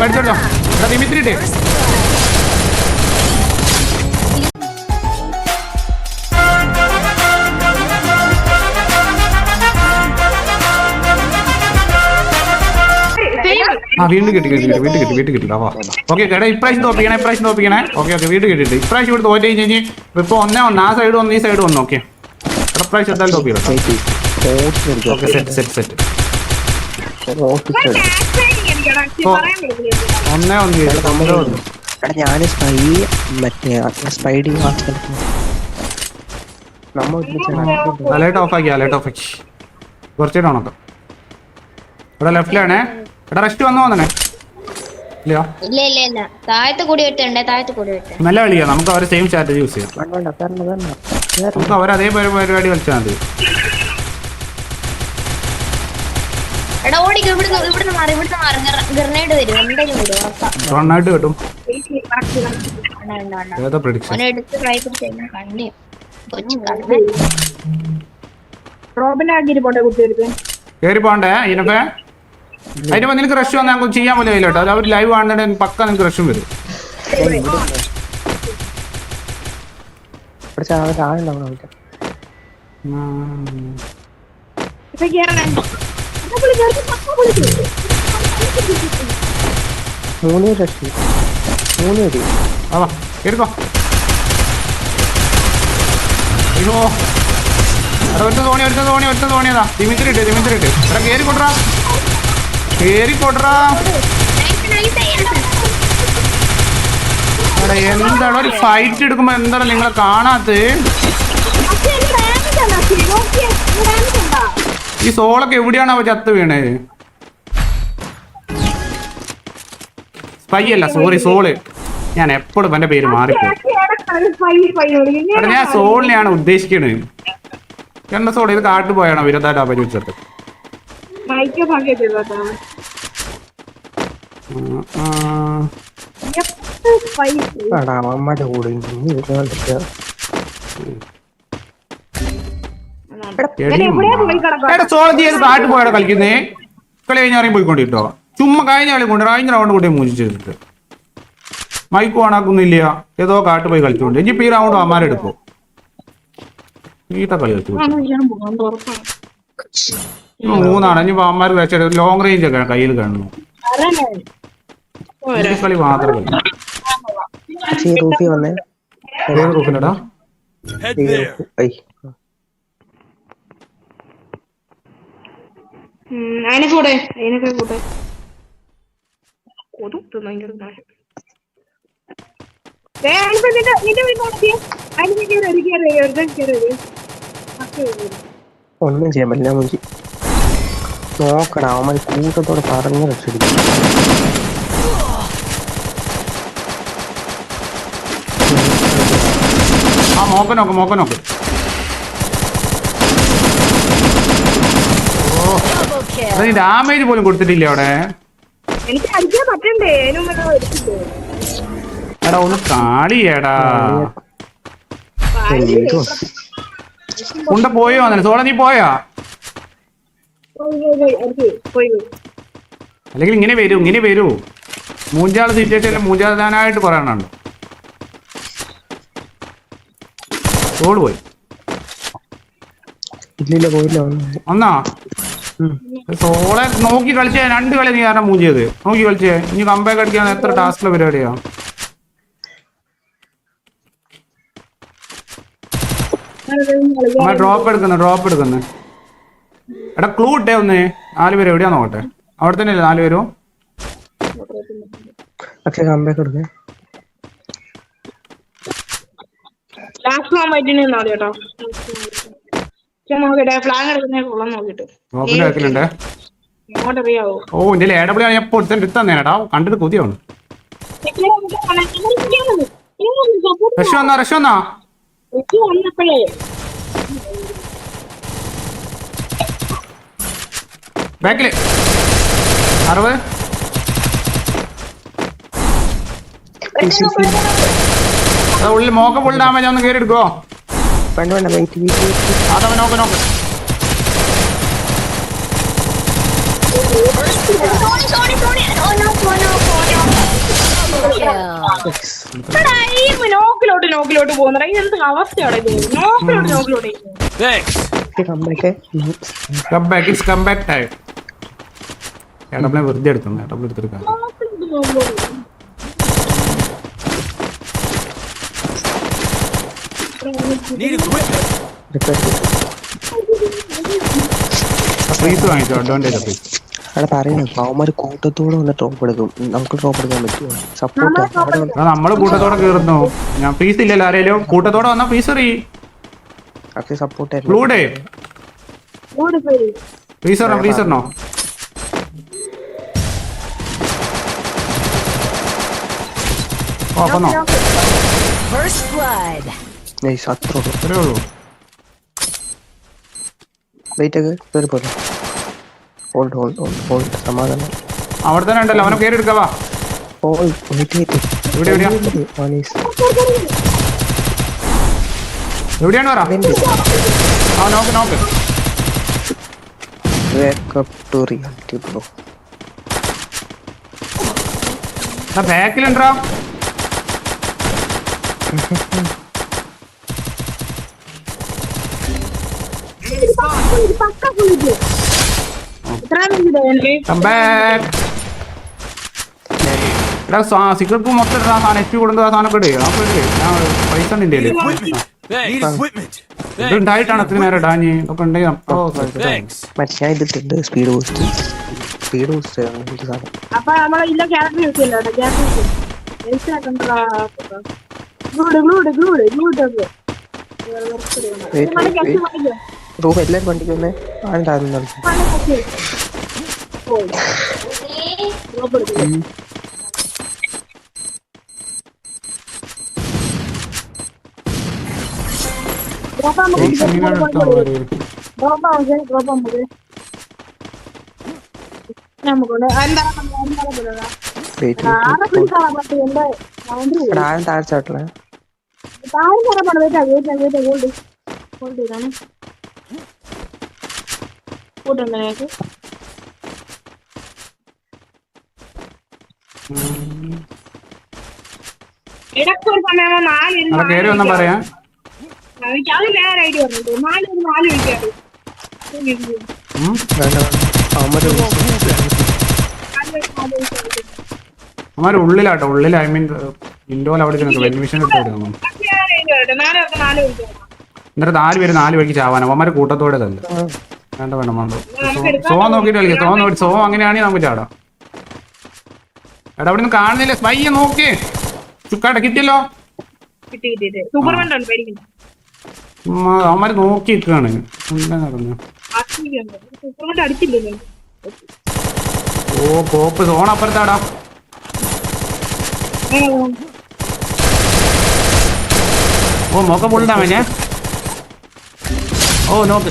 അടിച്ചോ എടാ ദിമിത്രി ഇട്ടേ. ആ വീണ്ടും കിട്ടി കിട്ടി കിട്ടി വീട്ടിൽ കിട്ടി വീട്ടിൽ കിട്ടി വാ. ഓക്കെ കേട്ടോ ഇപ്രാവശ്യം തോപ്പിക്കണേ ഇപ്രാവശ്യം തോപ്പിക്കണേ. ഓക്കെ ഓക്കെ വീട് കിട്ടിയിട്ട് ഇപ്രാവശ്യം ഇവിടെ തോറ്റ് കഴിഞ്ഞ് കഴിഞ്ഞ് ഇപ്പൊ ഒന്നേ ഒന്ന് ആ സൈഡ് ഒന്ന് ഈ സൈഡ് ഒന്ന് ഓക്കെ ഇപ്രാവശ്യം എന്തായാലും തോപ്പിക്കണം? ഓക്കെ സെറ്റ് സെറ്റ് സെറ്റ് ഒന്നേ ഞാൻ സ്പൈ മറ്റേ സ്പൈഡി നമ്മ ഒരുമിച്ചാണ് ലൈറ്റ് ഓഫ് ആക്കി ലൈറ്റ് ഓഫ് ആക്കി. കുറച്ചിട്ട് ഉണക്കം ഇവിടെ ലെഫ്റ്റിലാണേ എടാ റെസ്റ്റ് വന്നു വന്നേ ഇല്ലയോ? ഇല്ല ഇല്ല ഇല്ല. താഴത്ത് കൂടി വെട്ടണ്ടേ? താഴത്ത് കൂടി വെട്ട നല്ല കളിയാ. നമുക്ക് അവരെ സെയിം സ്ട്രാറ്റജി യൂസ് ചെയ്യാം. നമുക്ക് അവർ അതേ പരിപാടി കളിച്ചാൽ മതി. എടാ ഓടിക്കോ ഇവിടുന്ന് ഇവിടുന്ന് മാറി ഇവിടുന്ന് മാറി. ഗ്രനേഡ് വരും എന്തായാലും ഉറപ്പാ. റണ്ണായിട്ട് കിട്ടും. ഏതാ പ്രഡിക്ഷൻ അവനെ എടുത്ത് ട്രൈ കഴിഞ്ഞാൽ കണ്ണി കൊച്ചു കണ്ണേ റോബിനെ ആക്കിയിട്ട് പോട്ടെ കുട്ടികൾക്ക് കയറി പോണ്ടേ ഇതിനൊക്കെ അതിന് നിനക്ക് റഷ് വന്നാൽ നമുക്ക് ചെയ്യാൻ പോലും കേട്ടോ. അവർ ലൈവ് കാണുന്നുണ്ടെങ്കിൽ പക്ക നിനക്ക് റഷും വരും. ഇവിടെ എന്താണ് ഒരു ഫൈറ്റ് എടുക്കുമ്പോ എന്താണ് നിങ്ങളെ കാണാത്തത് ഈ സോളൊക്കെ എവിടെയാണ് അവ ചത്ത് വീണേ? സ്പൈ അല്ല സോറി സോൾ. ഞാൻ എപ്പോഴും എന്റെ പേര് മാറിപ്പോ ഞാൻ സോളിനെയാണ് ഉദ്ദേശിക്കുന്നത് എന്റെ സോൾ ഇത് കാട്ടു പോയാണോ വിരുദ്ധായിട്ട് അപരിച്ചിട്ട് മൈക്ക് എടാ സോളജി ഏത് കാട്ടു പോയാടോ കളിക്കുന്നേ? കളി കഴിഞ്ഞ അറിയും പോയിക്കൊണ്ടിട്ടോ. ചുമ്മാ കഴിഞ്ഞ കളി കൊണ്ട് കഴിഞ്ഞ റൗണ്ട് കൂടി മൂജിച്ചിട്ട് മൈക്ക് ഓണാക്കുന്നില്ല ഏതോ കാട്ട് പോയി കളിച്ചോണ്ട്. ഇനി ഈ റൗണ്ട് അമ്മാരെടുക്കും ഈട്ട കളി കളിച്ചു മൂന്നാണ്. ഇനി അമ്മമാര് വെച്ചിട്ട് ലോങ് റേഞ്ച് ഒക്കെ കയ്യിൽ കാണുന്നു. കളി മാത്രം കളി. റൂഫിനടാ ഈ റൂഫ് ഐ അതിനെ കൂടെ അതിനൊക്കെ കൂടെ കൊടുത്തു ഭയങ്കര നാശം. ദേ, അതിനിപ്പോ നിന്റെ നിന്റെ വീട്ടിൽ നോക്കിയേ. അതിന് കേറി വരൂ, കേറി പേര് വരും. ഒന്നും ചെയ്യാൻ പറ്റില്ല മുഞ്ചി. നോക്കടാ അവൻ കൂട്ടത്തോടെ പറഞ്ഞു രക്ഷിക്കും ആ മോക്ക നോക്ക്. ഓ ഡാമേജ് പോലും കൊടുത്തിട്ടില്ല അവിടെ? എനിക്ക് അടിക്കാൻ പറ്റണ്ടേ? അതിനും എടാ ഒന്ന് കാളിയേടാ. ഉണ്ട പോയോ? അങ്ങനെ സോള നീ പോയാ? അല്ലെങ്കിൽ ഇങ്ങനെ വരൂ ഇങ്ങനെ വരൂ. മൂഞ്ചാൾ സിറ്റുവേഷൻ മൂഞ്ചാളാനായിട്ട് പറയാനുണ്ട് സോൾ പോയി. ഇല്ലില്ല പോയില്ല വന്നു. ഒന്നാ. സോളെ നോക്കി കളിച്ചേ രണ്ട് കളി നീ കാരണം മൂഞ്ചിയത്? നോക്കി കളിച്ചേ. ഇനി കമ്പാക്ക് അടിക്കാൻ എത്ര ടാസ്കിലെ പരിപാടിയാ? ഡ്രോപ്പ് എടുക്കുന്നു ഡ്രോപ്പ് എടുക്കുന്നു. എടാ ക്ലൂ ഇട്ടേ ഒന്ന്. നാല് പേര് എവിടെയാ നോക്കട്ടെ? അവിടെ തന്നെ അല്ലേ നാല് പേരും? ലാസ്റ്റ് പോകാൻ പറ്റുന്ന മതി കേട്ടോ ഞാൻ നോക്കട്ടെ എടുക്കുന്ന നോക്കിട്ട് അറിയാവോ ഓ ഞാൻ ഇപ്പോൾ കണ്ടിട്ട് കൊതിയാണ്. റഷ് വന്നാ റഷ് വന്നാ? വന്നപ്പോഴേ. ബാക്കിൽ. അറുപത്. ഉള്ളിൽ മോക്ക ഫുൾ ഡാമേജ് ഒന്ന് കയറി എടുക്കോ വേണ്ട വേണ്ട വെയിറ്റ് വെയിറ്റ് അതവൻ നോക്ക് നോക്ക് നോക്കിലോട്ട് നോക്കിലോട്ട് പോകുന്നടാ. എന്ത് അവസ്ഥയാണ് ഇത്? നോക്കിലോട്ട് നോക്കിലോട്ട്. വെറുതെ എടുത്തു എടുത്തെടുക്കാം ഒക്കെ അവിടെ പറയുന്നത് അവന്മാര് കൂട്ടത്തോടെ വന്ന് ഡ്രോപ്പ് എടുക്കും. നമുക്ക് ഡ്രോപ്പ് എടുക്കാൻ പറ്റുമോ? സപ്പോർട്ട് ആ, നമ്മൾ കൂട്ടത്തോടെ കേറുന്നു ഞാൻ ഫീസ് ഇല്ലല്ലോ ആരേലും. കൂട്ടത്തോടെ വന്നാ ഫീസ് എറി പക്ഷെ സപ്പോർട്ട് ഫ്ലൂഡേ ഫ്രീസറിനോ ഫ്രീസറിനോ ഓ അപ്പന്നോ First blood. അത്ര അത്രേ വെയിറ്റ് ഒക്കെ കയറി പോലെ ഹോൾഡ് ഹോൾഡ് ഹോൾഡ് ഹോൾഡ് സമാധാനം അവിടെ തന്നെ ഉണ്ടല്ലോ അവനെ കയറി എടുക്കാവാ ഹോൾഡ് വെയിറ്റ് വെയിറ്റ് എവിടെ എവിടെയാ എവിടെയാണ് പറ ആ നോക്ക് നോക്ക് wake up to reality bro ബാക്കിലുണ്ടാ പക്ക കുളിക്ക് എത്ര മിനിറ്റ് കം ബാക്ക് എടാ സിഗരറ്റ് മൊത്തം ഇടാ സാധനം എച്ച് കൊടുത്ത സാധനം ഇടേ. പൈസ ഉണ്ട് ഇന്ത്യയിൽ. Need equipment. ഇത് ഉണ്ടായിട്ടാണ് അത്ര നേരം ഇടാഞ്ഞ്. ഇതൊക്കെ ഉണ്ടെങ്കിൽ അപ്പൊ Thanks. മറ്റേ ഞാൻ ഇതിട്ടുണ്ട്. സ്പീഡ് ബൂസ്റ്റ് സ്പീഡ് ബൂസ്റ്റ് അപ്പൊ നമ്മളെ ഇല്ല ക്യാരക്ടർ യൂസ് ചെയ്യല്ലോ ക്യാരക്ടർ യൂസ് ഗ്ലൂഡ് റൂം എല്ലാവരും വണ്ടിക്ക് വന്നേ ആരും താഴെ താഴെ താഴ്ചാട്ടില്ല താഴെ കയറപ്പാണ് wait wait wait hold hold ചെയ്താണ് സമയം നാല് അവിടെ കയറി വന്നാ പറയാ. എനിക്ക് അത് നേരെ ഐഡിയ പറഞ്ഞിട്ട് നാല് വിളിക്കാറ് ഉള്ളിലാട്ടോ. ഉള്ളിൽ ഐ മീൻ ഇൻഡോൽ അവിടെ ചെന്നിട്ട് വെന്റിമിഷൻ ഇട്ട് വിളിക്കാം എന്നിട്ട് നാല് പേര് നാല് വഴിക്ക് ചാവാൻ അവന്മാര് കൂട്ടത്തോടെ തന്നെ. വേണ്ട വേണ്ട വേണ്ട സോ നോക്കിയിട്ട് കളിക്കാം. സോ നോക്കി സോ അങ്ങനെയാണെങ്കിൽ നമുക്ക് ചാടാം. എടാ അവിടെ നിന്ന് കാണുന്നില്ല സ്പയ്യ നോക്കി. ചുക്കാട്ടെ കിട്ടിയല്ലോ? അവന്മാര് നോക്കി നിൽക്കുകയാണ്. നടന്നു? ഓ കോപ്പ് സോൺ അപ്പുറത്താടാ. ഓ. മോക്ക മഞ്ഞേ ഓ നോക്ക്.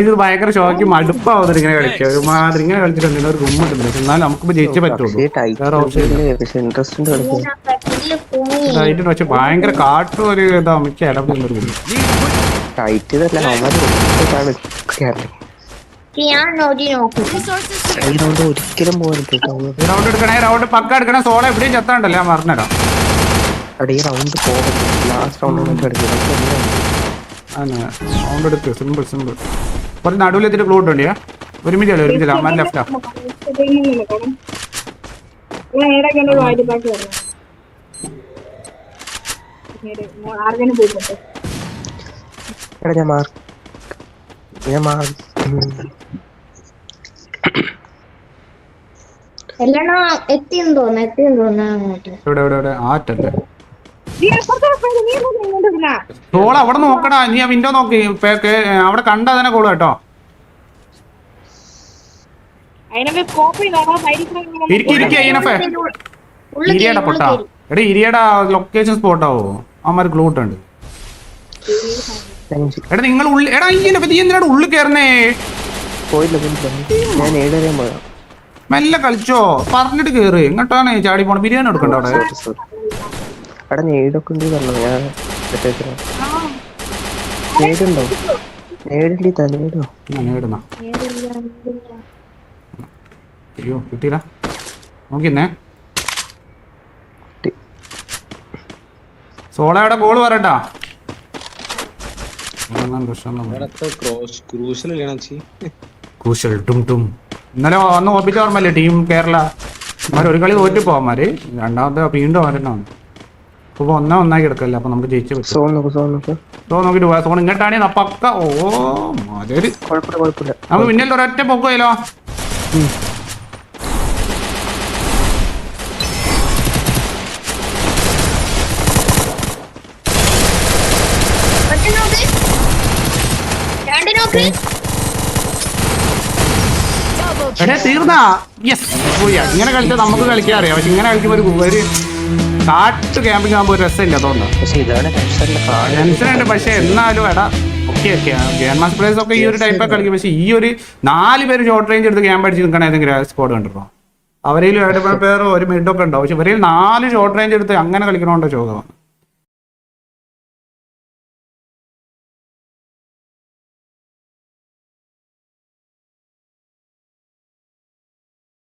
ഇത് ഭയങ്കര ഷോക്ക് മടുപ്പാവുന്നത് ഇങ്ങനെ കളിക്കുക. ഒരു മാതിരി ഇങ്ങനെ കളിച്ചിട്ടുണ്ട് ഒരു ഗുമ്മുണ്ട്. പക്ഷെ എന്നാലും നമുക്കിപ്പോ ജയിച്ചേ പറ്റുള്ളൂ. പക്ഷെ ഭയങ്കര കാട്ടും ഒരു ഇതാ മിക്ക ഇടപെടുന്ന ഒരു റൗണ്ട് ഒരിക്കലും പോകരുത് കേട്ടോ ഈ റൗണ്ട് എടുക്കണേ റൗണ്ട് പക്ക എടുക്കണേ സോള എവിടെയും ചത്താണ്ടല്ലേ ഞാൻ പറഞ്ഞുതരാം. ഈ റൗണ്ട് ലാസ്റ്റ് റൗണ്ട് റൗണ്ട് എടുക്ക്. സിമ്പിൾ സിമ്പിൾ കുറച്ച് നടുവിലെത്തിട്ട് പ്ലോട്ട് ഉണ്ട് ഒരുമിച്ച് മിനിറ്റ് ഒരുമിച്ച് കളി. അമ്മ ലെഫ്റ്റാ. എടാ ഞാൻ മാർക്ക് ഞാൻ എത്തിയെന്ന് തോന്നുന്നു എത്തിയെന്ന് തോന്നുന്നു അങ്ങോട്ട്. ആറ്റല്ലേ? വരുന്നേ? അവിടെ നോക്കടാ നീ ആ വിൻഡോ നോക്കി. അവിടെ കണ്ട തന്നെ കോൾ കേട്ടോ. ഇരിയടാ പൊട്ടാ. എടാ ഇരിയടാ ലൊക്കേഷൻ അവന്മാർ ക്ലൂട്ട് ഉണ്ട് എടാ നിങ്ങൾ ഉള്ളിൽ എടാ നീ എന്തിനാണ് ഉള്ളിൽ കയറുന്നേ മെല്ലെ കളിച്ചോ? പറഞ്ഞിട്ട് കേറ്. എങ്ങോട്ടാണ് ചാടി പോണ ബിരിയാണി എടുക്കണ്ട അവിടെ. എടാ നേടൊക്കെ ഉണ്ട് പറഞ്ഞു ഞാൻ. നേടുണ്ടോ? നേടില്ല തലേടോ അയ്യോ കിട്ടിയില്ല. നോക്കിന്നേ കിട്ടി. സോളയുടെ ഗോൾ വരണ്ട? ഇന്നലെ വന്ന് ഓപ്പിച്ച ഓർമ്മല്ലേ ടീം കേരള? അവന്മാർ ഒരു കളി തോറ്റു പോവാമാര് രണ്ടാമത്തെ വീണ്ടും അവരെന്നാണ് അപ്പൊ ഒന്നാ ഒന്നാക്കി എടുക്കല്ലേ അപ്പൊ നമുക്ക് ജയിച്ചു സോൺ നോക്ക് സോൺ നോക്ക്. നോക്കിട്ട് പോയാ സോൺ ഇങ്ങോട്ടാണ് പക്ക. ഓ കുഴപ്പമില്ല നമുക്ക് പിന്നെ ഒരൊറ്റ പൊക്കുമല്ലോ എടേ തീർന്നാ. യെസ് ഇങ്ങനെ കളിച്ചാൽ നമുക്ക് കളിക്കാൻ അറിയാം. പക്ഷെ ഇങ്ങനെ കളിക്കുമ്പോൾ ഒരു ഒരു കാട്ട് ക്യാമ്പിംഗ് ആകുമ്പോൾ ഒരു രസമില്ല തോന്നുന്നു പക്ഷെ എന്നാലും എടാ okay okay grand master place ഒക്കെ ഈ ഒരു ടൈപ്പ് കളിക്കും. പക്ഷെ ഈ ഒരു നാല് പേര് ഷോർട്ട് റേഞ്ച് എടുത്ത് ക്യാമ്പ് അടിച്ച് നിൽക്കണ ഏതെങ്കിലും സ്കോഡ് കണ്ടിട്ടോ അവരിൽ പേരോ ഒരു മിഡൊക്കെ ഉണ്ടാവും. പക്ഷെ ഇവരിൽ നാല് ഷോർട്ട് റേഞ്ച് എടുത്ത് അങ്ങനെ കളിക്കണോണ്ടോ ചോദ്യമാണ്